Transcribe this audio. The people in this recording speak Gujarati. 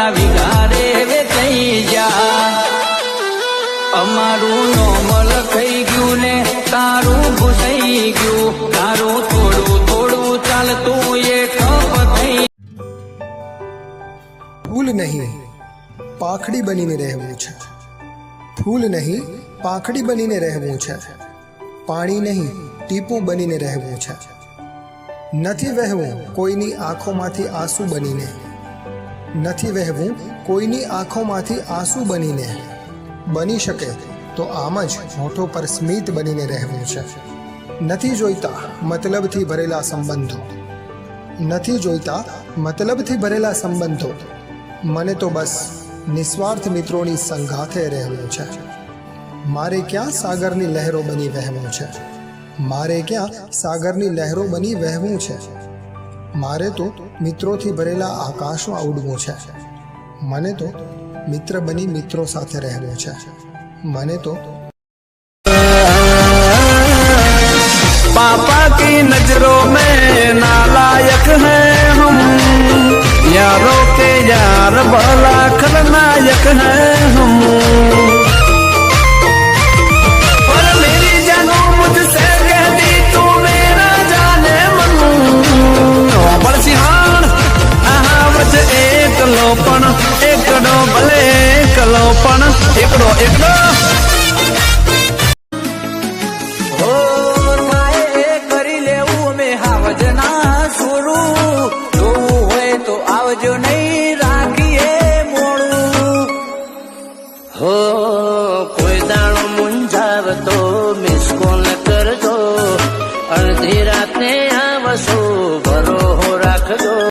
ના વિગારે વેચાઈ જા અમારું નોમ લખાઈ ગયું ને તારું ઘૂસાઈ ગયું. તારું થોડું થોડું ચાલતું એ ઠપ થઈ ફૂલ નહીં, પાખડી બનીને રહેવું છે. ફૂલ નહીં, પાખડી બનીને રહેવું છે. પાણી નહીં, ટીપું બનીને રહેવું છે. નથી વહેવું, કોઈની આંખોમાંથી આંસુ બનીને. નથી વહેવું, કોઈની આંખોમાંથી આંસુ બનીને બની શકે તો આમ જ હોઠો પર સ્મિત બનીને રહેવું છે. નથી જોઈતા મતલબથી ભરેલા સંબંધો. નથી જોઈતા મતલબથી ભરેલા સંબંધો. મને તો બસ નિસ્વાર્થ મિત્રોની સંગાથે રહેવું છે. મારે ક્યાં સાગરની લહેરો બની વહેવું છે? મારે ક્યાં સાગરની લહેરો બની વહેવું છે? મારે તો મિત્રોથી ભરેલા આકાશમાં ઉડવું છે મને તો મિત્ર બની મિત્રો સાથે રહેવું છે મને તો पापा की नजरों में नालायक हैं हम यारों के यार भला खलनायक हैं हम એકડો ભલે એકલો પણ એકડો એકડો. આવજો નહીં, રાખીએ મોડું. હો, કોઈ દાણો મૂંઝાવતો કરજો. અડધી રાતે આવશો, ભરો